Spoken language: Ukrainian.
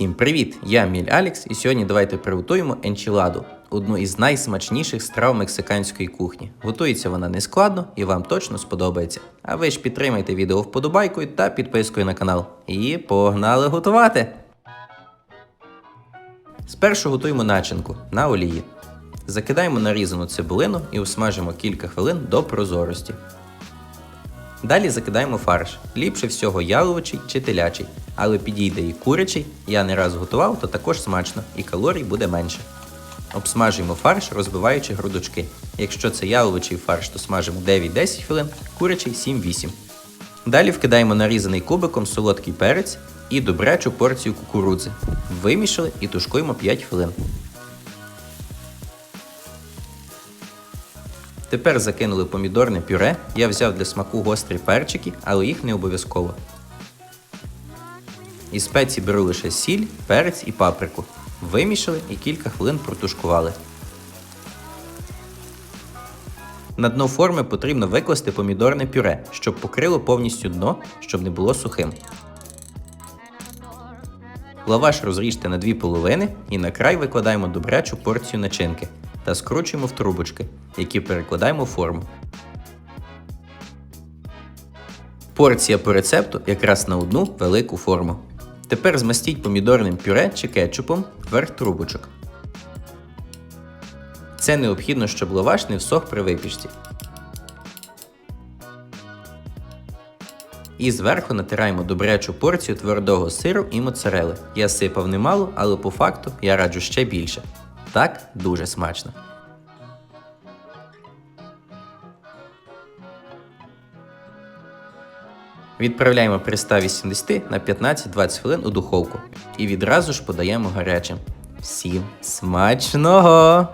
Всім привіт! Я Міль Алікс, і сьогодні давайте приготуємо енчіладу, одну із найсмачніших страв мексиканської кухні. Готується вона не складно і вам точно сподобається. А ви ж підтримайте відео вподобайкою та підпискою на канал. І погнали готувати! Спершу готуємо начинку на олії. Закидаємо нарізану цибулину і усмажимо кілька хвилин до прозорості. Далі закидаємо фарш. Ліпше всього яловичий чи телячий, але підійде і курячий. Я не раз готував, то також смачно, і калорій буде менше. Обсмажуємо фарш, розбиваючи грудочки. Якщо це яловичий фарш, то смажимо 9-10 хвилин, курячий 7-8. Далі вкидаємо нарізаний кубиком солодкий перець і добрячу порцію кукурудзи. Вимішали і тушкуємо 5 хвилин. Тепер закинули помідорне пюре. Я взяв для смаку гострі перчики, але їх не обов'язково. Із спецій беру лише сіль, перець і паприку. Вимішали і кілька хвилин протушкували. На дно форми потрібно викласти помідорне пюре, щоб покрило повністю дно, щоб не було сухим. Лаваш розріжте на дві половини і на край викладаємо добрячу порцію начинки та скручуємо в трубочки, які перекладаємо в форму. Порція по рецепту якраз на одну велику форму. Тепер змастіть помідорним пюре чи кетчупом верх трубочок. Це необхідно, щоб лаваш не всох при випічці. І зверху натираємо добрячу порцію твердого сиру і моцарели. Я сипав немало, але по факту я раджу ще більше. Так дуже смачно. Відправляємо при 180 на 15-20 хвилин у духовку і відразу ж подаємо гарячим. Всім смачного!